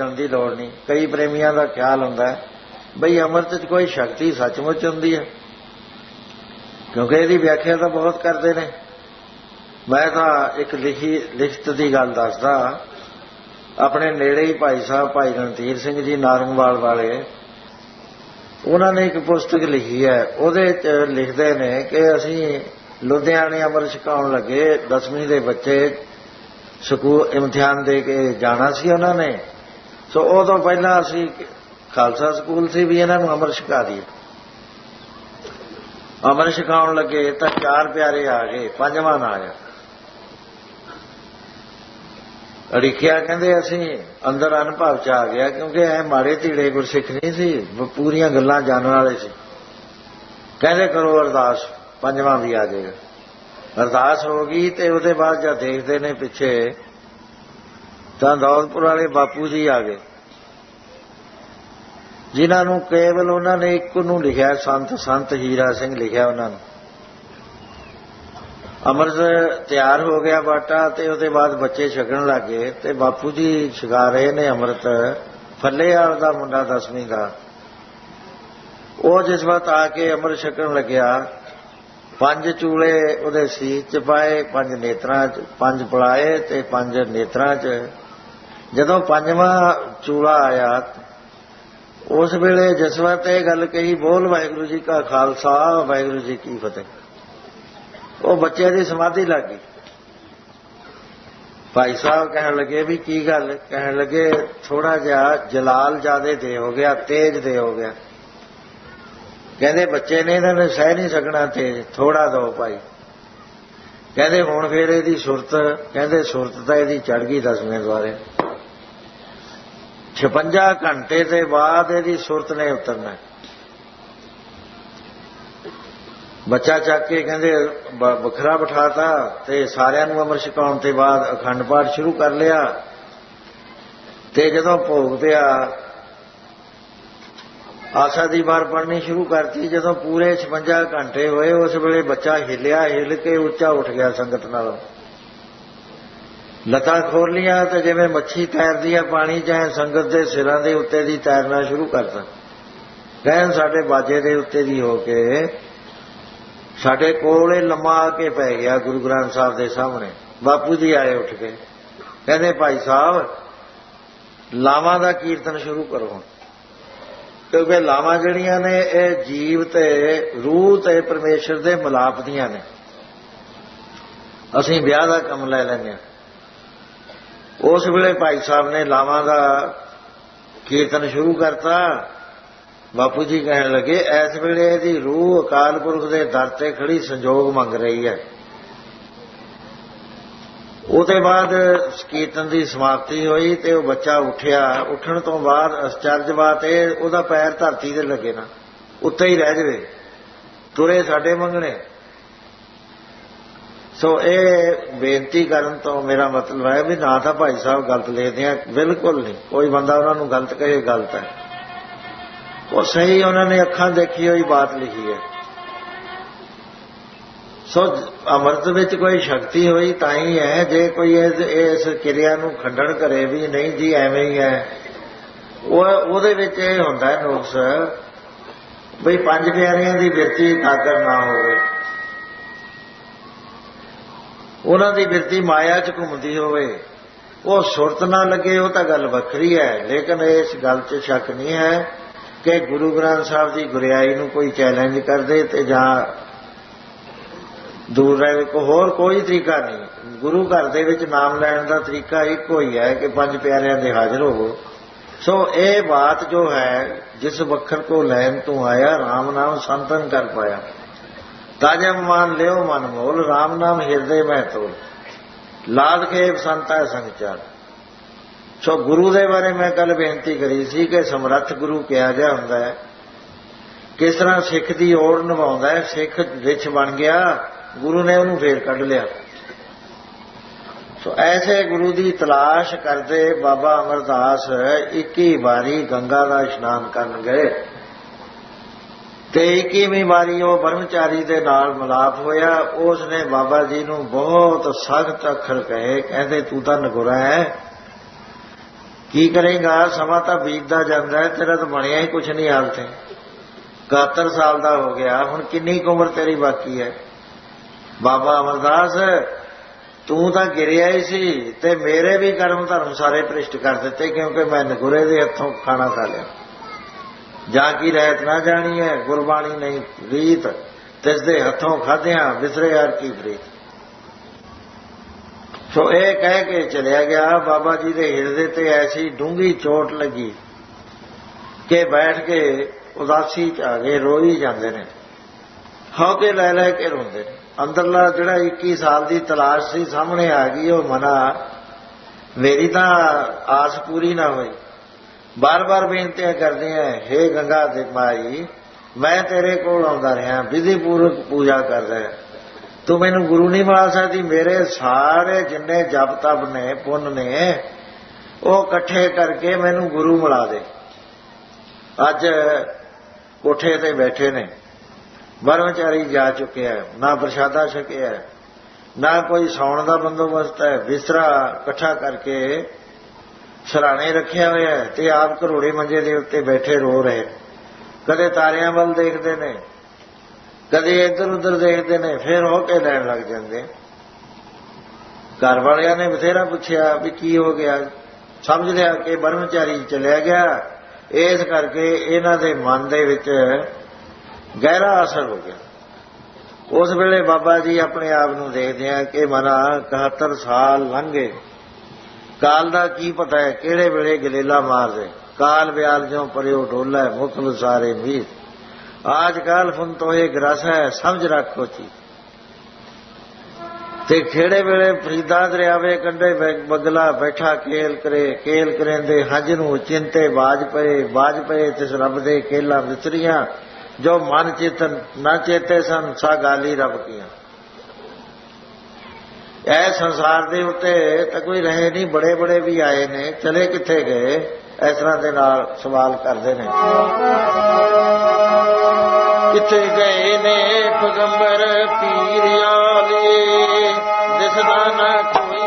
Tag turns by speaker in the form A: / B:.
A: ਵਰਤਣ ਦੀ ਲੋੜ ਨਹੀਂ। ਕਈ ਪ੍ਰੇਮੀਆਂ ਦਾ ਖਿਆਲ ਹੁੰਦਾ ਹੈ, ਬਈ ਅੰਮ੍ਰਿਤ 'ਚ ਕੋਈ ਸ਼ਕਤੀ ਸੱਚਮੁੱਚ ਹੁੰਦੀ ਹੈ। ਕਿਉਂਕਿ ਇਹਦੀ ਵਿਆਖਿਆ ਤਾਂ ਬਹੁਤ ਕਰਦੇ ਨੇ। ਮੈਂ ਤਾਂ ਇੱਕ ਲਿਖੀ, ਲਿਖਤ ਦੀ ਗੱਲ ਦੱਸਦਾ। ਆਪਣੇ ਨੇੜੇ ਹੀ ਭਾਈ ਸਾਹਿਬ, ਭਾਈ ਰਣਧੀਰ ਸਿੰਘ ਜੀ ਨਾਰੰਗਵਾਲ ਵਾਲੇ, ਉਹਨਾਂ ਨੇ ਇੱਕ ਪੁਸਤਕ ਲਿਖੀ ਹੈ। ਉਹਦੇ 'ਚ ਲਿਖਦੇ ਨੇ ਕਿ ਅਸੀਂ ਲੁਧਿਆਣੇ ਅੰਮ੍ਰਿਤ ਛਕਾਉਣ ਲੱਗੇ 10ਵੀਂ ਦੇ ਬੱਚੇ ਸਕੂਲ ਇਮਤਿਹਾਨ ਦੇ ਕੇ ਜਾਣਾ ਸੀ ਉਹਨਾਂ ਨੇ। ਸੋ ਉਹ ਤੋਂ ਪਹਿਲਾਂ ਅਸੀਂ ਖਾਲਸਾ ਸਕੂਲ ਸੀ ਵੀ ਇਹਨਾਂ ਨੂੰ ਅਮਰ ਛਕਾ ਦਈਏ। ਅਮਰ ਛਕਾਉਣ ਲੱਗੇ ਤਾਂ ਚਾਰ ਪਿਆਰੇ ਆ ਗਏ, ਪੰਜਵਾਂ ਨਾ ਆਇਆ। ਅੜਿਖਿਆ ਕਹਿੰਦੇ ਅਸੀਂ ਅੰਦਰ ਅਨੁਭਵ ਚ ਆ ਗਿਆ ਕਿਉਂਕਿ ਇਹ ਮਾੜੇ ਧੀੜੇ ਗੁਰਸਿੱਖ ਨਹੀਂ ਸੀ ਪੂਰੀਆਂ ਗੱਲਾਂ ਜਾਣਨ ਵਾਲੇ ਸੀ। ਕਹਿੰਦੇ ਕਰੋ ਅਰਦਾਸ, ਪੰਜਵਾਂ ਵੀ ਆ ਜਾਏਗਾ। ਅਰਦਾਸ ਹੋ ਗਈ ਤੇ ਉਹਦੇ ਬਾਅਦ ਜਦ ਦੇਖਦੇ ਨੇ ਪਿੱਛੇ ਤਾਂ ਦੌਲਤਪੁਰ ਵਾਲੇ ਬਾਪੂ ਜੀ ਆ ਗਏ। ਜਿਨ੍ਹਾਂ ਨੂੰ ਕੇਵਲ ਉਹਨਾਂ ਨੇ ਇੱਕ ਨੂੰ ਲਿਖਿਆ, ਸੰਤ ਸੰਤ ਹੀਰਾ ਸਿੰਘ ਲਿਖਿਆ ਉਹਨਾਂ ਨੂੰ। ਅੰਮ੍ਰਿਤ ਤਿਆਰ ਹੋ ਗਿਆ ਬਾਟਾ ਤੇ ਉਹਦੇ ਬਾਅਦ ਬੱਚੇ ਛਕਣ ਲੱਗੇ ਤੇ ਬਾਪੂ ਜੀ ਛਕਾ ਰਹੇ ਨੇ ਅੰਮ੍ਰਿਤ। ਫੱਲੇਵਾਲ ਦਾ ਮੁੰਡਾ ਦਸਵੀਂ ਦਾ। ਉਹ ਜਿਸ ਵਕਤ ਆ ਕੇ ਅੰਮ੍ਰਿਤ ਛਕਣ ਲੱਗਿਆ, ਪੰਜ ਚੂਲੇ ਉਹਦੇ ਸੀਸ ਚ ਪਾਏ, ਪੰਜ ਨੇਤਰਾਂ ਚ, ਪੰਜ ਪਲਾਏ ਤੇ ਪੰਜ ਨੇਤਰਾਂ ਚ ਜਦੋਂ ਪੰਜਵਾਂ ਚੂਲਾ ਆਇਆ, ਉਸ ਵੇਲੇ ਜਿਸ ਤੇ ਇਹ ਗੱਲ ਕਹੀ, ਬੋਲ ਵਾਹਿਗੁਰੂ ਜੀ ਕਾ ਖਾਲਸਾ, ਵਾਹਿਗੁਰੂ ਜੀ ਕੀ ਫਤਿਹ। ਉਹ ਬੱਚੇ ਦੀ ਸਮਾਧੀ ਲੱਗ ਗਈ। ਭਾਈ ਸਾਹਿਬ ਕਹਿਣ ਲੱਗੇ ਵੀ ਕੀ ਗੱਲ? ਕਹਿਣ ਲੱਗੇ ਥੋੜਾ ਜਿਹਾ ਜਲਾਲ ਜਿਆਦੇ ਦੇ ਹੋ ਗਿਆ, ਤੇਜ ਦੇ ਹੋ ਗਿਆ। ਕਹਿੰਦੇ, ਬੱਚੇ ਨੇ ਇਹਨਾਂ ਨੇ ਸਹਿ ਨਹੀਂ ਸਕਣਾ ਤੇਜ ਥੋੜਾ ਦੋ ਭਾਈ। ਕਹਿੰਦੇ, ਹੁਣ ਫੇਰ ਇਹਦੀ ਸੁਰਤ, ਕਹਿੰਦੇ, ਸੁਰਤ ਤਾਂ ਇਹਦੀ ਚੜ ਗਈ ਦਸਵੇਂ ਦੁਆਰੇ 56 ਘੰਟੇ ਦੇ ਬਾਅਦ ਇਹਦੀ ਸੁਰਤ ਨੇ ਉਤਰਨਾ। ਬੱਚਾ ਚੱਕ ਕੇ ਕਹਿੰਦੇ ਵੱਖਰਾ ਬਿਠਾਤਾ ਤੇ ਸਾਰਿਆਂ ਨੂੰ ਅਮਰ ਛਕਾਉਣ ਤੇ ਬਾਅਦ ਅਖੰਡ ਪਾਠ ਸ਼ੁਰੂ ਕਰ ਲਿਆ। ਤੇ ਜਦੋਂ ਭੋਗ ਪਿਆ ਆਸਾ ਦੀ ਵਾਰ ਪੜਨੀ ਸ਼ੁਰੂ ਕਰਤੀ। ਜਦੋਂ ਪੂਰੇ 56 ਘੰਟੇ ਹੋਏ, ਉਸ ਵੇਲੇ ਬੱਚਾ ਹਿੱਲਿਆ, ਹਿੱਲ ਕੇ ਉੱਚਾ ਉੱਠ ਗਿਆ ਸੰਗਤ ਨਾਲ। ਲਤਾਂ ਖੋਲ ਲੀਆਂ ਤੇ ਜਿਵੇਂ ਮੱਛੀ ਤੈਰਦੀ ਆ, ਪਾਣੀ ਚਾਹੇ ਸੰਗਤ ਦੇ ਸਿਰਾਂ ਦੇ ਉੱਤੇ ਦੀ ਤੈਰਨਾ ਸ਼ੁਰੂ ਕਰਤਾ ਕਹਿਣ ਸਾਡੇ ਬਾਜੇ ਦੇ ਉੱਤੇ ਦੀ ਹੋ ਕੇ ਸਾਡੇ ਕੋਲੇ ਲੰਮਾ ਆ ਕੇ ਪੈ ਗਿਆ ਗੁਰੂ ਗ੍ਰੰਥ ਸਾਹਿਬ ਦੇ ਸਾਹਮਣੇ। ਬਾਪੂ ਜੀ ਆਏ ਉੱਠ ਕੇ। ਕਹਿੰਦੇ, ਭਾਈ ਸਾਹਿਬ, ਲਾਵਾਂ ਦਾ ਕੀਰਤਨ ਸ਼ੁਰੂ ਕਰੋ ਹੁਣ। ਕਿਉਂਕਿ ਲਾਵਾਂ ਜਿਹੜੀਆਂ ਨੇ, ਇਹ ਜੀਵ ਤੇ ਰੂਹ ਤੇ ਪਰਮੇਸ਼ਰ ਦੇ ਮਿਲਾਪ ਦੀਆਂ ਨੇ। ਅਸੀਂ ਵਿਆਹ ਦਾ ਕੰਮ ਲੈ ਲੈਂਦੇ ਹਾਂ। ਉਸ ਵੇਲੇ ਭਾਈ ਸਾਹਿਬ ਨੇ ਲਾਵਾਂ ਦਾ ਕੀਰਤਨ ਸ਼ੁਰੂ ਕਰਤਾ। ਬਾਪੂ ਜੀ ਕਹਿਣ ਲੱਗੇ, ਇਸ ਵੇਲੇ ਇਹਦੀ ਰੂਹ ਅਕਾਲ ਪੁਰਖ ਦੇ ਦਰ ਤੇ ਖੜੀ ਸੰਜੋਗ ਮੰਗ ਰਹੀ ਹੈ। ਉਹਦੇ ਬਾਅਦ ਕੀਰਤਨ ਦੀ ਸਮਾਪਤੀ ਹੋਈ ਤੇ ਉਹ ਬੱਚਾ ਉੱਠਿਆ। ਉੱਠਣ ਤੋਂ ਬਾਅਦ ਅਚਰਜ ਬਾਤ ਇਹ, ਉਹਦਾ ਪੈਰ ਧਰਤੀ ਤੇ ਲੱਗੇ ਨਾ, ਉੱਤੇ ਹੀ ਰਹਿ ਜਵੇ। ਤੁਰੇ ਸਾਡੇ ਮੰਗਣੇ। ਸੋ ਇਹ ਬੇਨਤੀ ਕਰਨ ਤੋਂ ਮੇਰਾ ਮਤਲਬ ਹੈ ਵੀ ਨਾ ਤਾਂ ਭਾਈ ਸਾਹਿਬ ਗਲਤ ਲਿਖਦੇ ਆ, ਬਿਲਕੁਲ ਨਹੀਂ। ਕੋਈ ਬੰਦਾ ਉਹਨਾਂ ਨੂੰ ਗਲਤ ਕਹੇ ਗਲਤ ਹੈ। ਉਹ ਸਹੀ ਉਹਨਾਂ ਨੇ ਅੱਖਾਂ ਦੇਖੀ ਹੋਈ ਬਾਤ ਲਿਖੀ ਹੈ। ਸੋ ਅਮਰਤ ਵਿੱਚ ਕੋਈ ਸ਼ਕਤੀ ਹੋਈ ਤਾਂ ਹੀ ਹੈ, ਜੇ ਕੋਈ ਇਸ ਕਿਰਿਆ ਨੂੰ ਖੰਡਣ ਕਰੇ ਵੀ ਨਹੀਂ ਜੀ, ਐਵੇਂ ਹੀ ਹੈ। ਉਹ, ਉਹਦੇ ਵਿੱਚ ਇਹ ਹੁੰਦਾ ਹੈ ਨੁਕਸ ਬਈ ਪੰਜ ਪਿਆਰਿਆਂ ਦੀ ਵਿਰਤੀ ਕਾਦਰ ਨਾ ਹੋਵੇ। ਉਹਨਾਂ ਦੀ ਬਿਰਤੀ ਮਾਇਆ 'ਚ ਘੁੰਮਦੀ ਹੋਵੇ। ਉਹ ਸੁਰਤ ਨਾ ਲੱਗੇ, ਉਹ ਤਾਂ ਗੱਲ ਵੱਖਰੀ ਹੈ। ਲੇਕਿਨ ਇਸ ਗੱਲ 'ਚ ਸ਼ੱਕ ਨਹੀਂ ਹੈ ਕਿ ਗੁਰੂ ਗ੍ਰੰਥ ਸਾਹਿਬ ਦੀ ਗੁਰਿਆਈ ਨੂੰ ਕੋਈ ਚੈਲੰਜ ਕਰਦੇ ਤੇ ਜਾਂ ਦੂਰ ਰਹੇ ਕੋ ਹੋਰ ਕੋਈ ਤਰੀਕਾ ਨਹੀਂ। ਗੁਰੂ ਘਰ ਦੇ ਵਿੱਚ ਨਾਮ ਲੈਣ ਦਾ ਤਰੀਕਾ ਇੱਕੋ ਹੀ ਹੈ ਕਿ ਪੰਜ ਪਿਆਰਿਆਂ ਦੇ ਹਾਜ਼ਰ ਹੋਵੋ। ਸੋ ਇਹ ਬਾਤ ਜੋ ਹੈ, ਜਿਸ ਵਖਰ ਕੋ ਲੈਣ ਤੋਂ ਆਇਆ RAM ਨਾਮ ਸੰਤਨ ਕਰ ਪਾਇਆ। ਤਾਜਾ ਮਾਨ ਲਿਓ ਮਨ ਮੋਲ RAM ਨਾਮ ਹਿਰਦੇ ਮੈਂ ਤੋਲ। ਲਾਦ ਕੇ ਸੰਤਾ ਸੰਚਾਰ। ਸੋ ਗੁਰੂ ਦੇ ਬਾਰੇ ਮੈਂ ਕੱਲ ਬੇਨਤੀ ਕਰੀ ਸੀ ਕਿ ਸਮਰੱਥ ਗੁਰੂ ਕਿਹਾ ਗਿਆ ਹੁੰਦਾ ਹੈ। ਕਿਸ ਤਰ੍ਹਾਂ ਸਿੱਖ ਦੀ ਓੜ ਨਿਭਾਉਂਦਾ ਹੈ, ਸਿੱਖ ਰਿਛ ਬਣ ਗਿਆ, ਗੁਰੂ ਨੇ ਉਹਨੂੰ ਫੇਰ ਕੱਢ ਲਿਆ। ਸੋ ਐਸੇ ਗੁਰੂ ਦੀ ਤਲਾਸ਼ ਕਰਦੇ ਬਾਬਾ ਅਮਰਦਾਸ 21 ਵਾਰੀ ਗੰਗਾ ਦਾ ਇਸ਼ਨਾਨ ਕਰਨ ਗਏ। ਤੇ 21ਵੀਂ ਵਾਰੀ ਉਹ ਬ੍ਰਹਮਚਾਰੀ ਦੇ ਨਾਲ ਮਲਾਪ ਹੋਇਆ। ਉਸ ਨੇ ਬਾਬਾ ਜੀ ਨੂੰ ਬਹੁਤ ਸਖਤ ਅੱਖਰ ਕਹੇ, ਕਹਿੰਦੇ, ਤੂੰ ਤਾਂ ਨਗੁਰਾ ਹੈ। ਕੀ ਕਰੇਗਾ? ਸਮਾਂ ਤਾਂ ਬੀਤਦਾ ਜਾਂਦਾ ਤੇਰਾ ਤਾਂ ਬਣਿਆ ਹੀ ਕੁਛ ਨਹੀਂ ਹਾਲ ਤੇ। 71 ਸਾਲ ਦਾ ਹੋ ਗਿਆ, ਹੁਣ ਕਿੰਨੀ ਕੁ ਉਮਰ ਤੇਰੀ ਬਾਕੀ ਹੈ? ਬਾਬਾ ਅਮਰਦਾਸ, ਤੂੰ ਤਾਂ ਗਿਰਿਆ ਹੀ ਸੀ ਤੇ ਮੇਰੇ ਵੀ ਕਰਮ ਧਰਮ ਸਾਰੇ ਭ੍ਰਿਸ਼ਟ ਕਰ ਦਿੱਤੇ, ਕਿਉਂਕਿ ਮੈਂ ਨਗੁਰੇ ਦੇ ਹੱਥੋਂ ਖਾਣਾ ਖਾ ਲਿਆ। ਜਾਂ ਕੀ ਰਹਿਤ ਨਾ ਜਾਣੀ ਹੈ, ਗੁਰਬਾਣੀ ਨਹੀਂ, ਰੀਤ ਤਿਸ ਦੇ ਹੱਥੋਂ ਖਾਧਿਆਂ ਵਿਸਰੇ ਯਾਰ ਕੀ ਪ੍ਰੀਤ। ਸੋ ਇਹ ਕਹਿ ਕੇ ਚਲਿਆ ਗਿਆ, ਬਾਬਾ ਜੀ ਦੇ ਹਿਰਦੇ ਤੇ ਐਸੀ ਡੂੰਗੀ ਚੋਟ ਲੱਗੀ ਕਿ ਬੈਠ ਕੇ ਉਦਾਸੀ ਚ ਆ ਗਏ, ਰੋਈ ਜਾਂਦੇ ਨੇ। ਹੌਕੇ ਲੈ ਲੈ ਕੇ ਰੋਂਦੇ ਨੇ। ਅੰਦਰਲਾ ਜਿਹੜਾ 21 ਸਾਲ ਦੀ ਤਲਾਸ਼ ਸੀ, ਸਾਹਮਣੇ ਆ ਗਈ, ਉਹ ਮਨਾ, ਮੇਰੀ ਤਾਂ ਆਸ ਪੂਰੀ ਨਾ ਹੋਈ। ਬਾਰ-ਬਾਰ ਬੇਨਤੀਆਂ ਕਰਦੇ ਆ, ਹੇ ਗੰਗਾ ਦੇ ਮਾਈ, ਮੈਂ ਤੇਰੇ ਕੋਲ ਆਉਂਦਾ ਰਿਹਾ, ਵਿਧੀ ਪੂਰਵਕ ਪੂਜਾ ਕਰਦਾ ਤੂੰ ਮੈਨੂੰ ਗੁਰੂ ਨਹੀਂ ਬਣਾ ਸਕਦੀ, ਮੇਰੇ ਸਾਰੇ ਜਿੰਨੇ ਜਪ ਤਪ ਨੇ, ਪੁੰਨ ਨੇ, ਉਹ ਇਕੱਠੇ ਕਰਕੇ ਮੈਨੂੰ ਗੁਰੂ ਮਿਲਾ ਦੇ। ਅੱਜ ਕੋਠੇ ਤੇ ਬੈਠੇ ਨੇ। ਬਰਮਚਾਰੀ ਜਾ ਚੁੱਕਿਆ ਨਾ ਪ੍ਰਸ਼ਾਦਾ ਛਕਿਆ ਨਾ ਕੋਈ ਸੌਣ ਦਾ ਬੰਦੋਬਸਤ ਹੈ, ਬਿਸਤਰਾ ਇਕੱਠਾ ਕਰਕੇ ਸਰਾਣੇ ਰੱਖਿਆ ਹੋਇਆ ਹੈ ਤੇ ਆਪ ਘਰੋੜੇ ਮੰਜੇ ਦੇ ਉੱਤੇ ਬੈਠੇ ਰੋ ਰਹੇ ਕਦੇ ਤਾਰਿਆਂ ਵੱਲ ਦੇਖਦੇ ਨੇ, ਕਦੇ ਇੱਧਰ ਉੱਧਰ ਦੇਖਦੇ ਨੇ, ਫਿਰ ਹੋ ਕੇ ਲੈਣ ਲੱਗ ਜਾਂਦੇ ਘਰ ਵਾਲਿਆਂ ਨੇ ਬਥੇਰਾ ਪੁੱਛਿਆ ਵੀ ਕੀ ਹੋ ਗਿਆ? ਸਮਝ ਲਿਆ ਕਿ ਬਰਮਚਾਰੀ ਚਲਿਆ ਗਿਆ। ਇਸ ਕਰਕੇ ਇਹਨਾਂ ਦੇ ਮਨ ਦੇ ਵਿੱਚ ਗਹਿਰਾ ਅਸਰ ਹੋ ਗਿਆ। ਉਸ ਵੇਲੇ ਬਾਬਾ ਜੀ ਆਪਣੇ ਆਪ ਨੂੰ ਦੇਖਦੇ ਆ ਕਿ ਮਨਾ 71 ਸਾਲ ਲੰਘੇ ਕਾਲ ਦਾ ਕੀ ਪਤਾ ਹੈ? ਕਿਹੜੇ ਵੇਲੇ ਗਲੇਲਾ ਮਾਰ ਦੇ ਕਾਲ ਬਿਆਲ ਜਿਉ ਪਰਿਓ ਢੋਲਾ ਮੁਕਲ ਸਾਰੇ ਮੀਰ। ਆਜ ਕਾਲ ਫੁਨ ਤੋਏ ਗਰਸ ਹੈ, ਸਮਝ ਰੱਖੋ ਚੀ ਤੇ ਖੇੜੇ ਵੇਲੇ ਫਰੀਦਾ ਦਰਿਆਵੇ ਕੰਡੇ ਬਗਲਾ ਬੈਠਾ ਕੇਲ ਕਰੇ, ਕੇਲ ਕਰੇਂਦੇ ਹਜ ਨੂੰ ਚਿੰਤੇ ਬਾਜ ਪਏ ਬਾਜ ਪਏ, ਤਿਸ ਰੱਬ ਦੇ ਕੇਲਾ ਵਿਸਰੀਆਂ ਜੋ ਮਨ ਚੇਤਨ ਨਾ ਚੇਤੇ ਸਨ, ਸਾ ਗਾਲੀ ਰੱਬ ਕੀਆਂ। ਇਹ ਸੰਸਾਰ ਦੇ ਉੱਤੇ ਤਾਂ ਕੋਈ ਰਹੇ ਨਹੀਂ, ਬੜੇ ਬੜੇ ਵੀ ਆਏ ਨੇ, ਚਲੇ ਕਿੱਥੇ ਗਏ? ਇਸ ਤਰ੍ਹਾਂ ਦੇ ਨਾਲ ਸਵਾਲ ਕਰਦੇ ਨੇ। ਕਿੱਥੇ ਗਏ ਨੇ ਪਗੰਬਰ ਪੀਰ ਆਲੇ? ਦਿਸਦਾ ਨਾ ਕੋਈ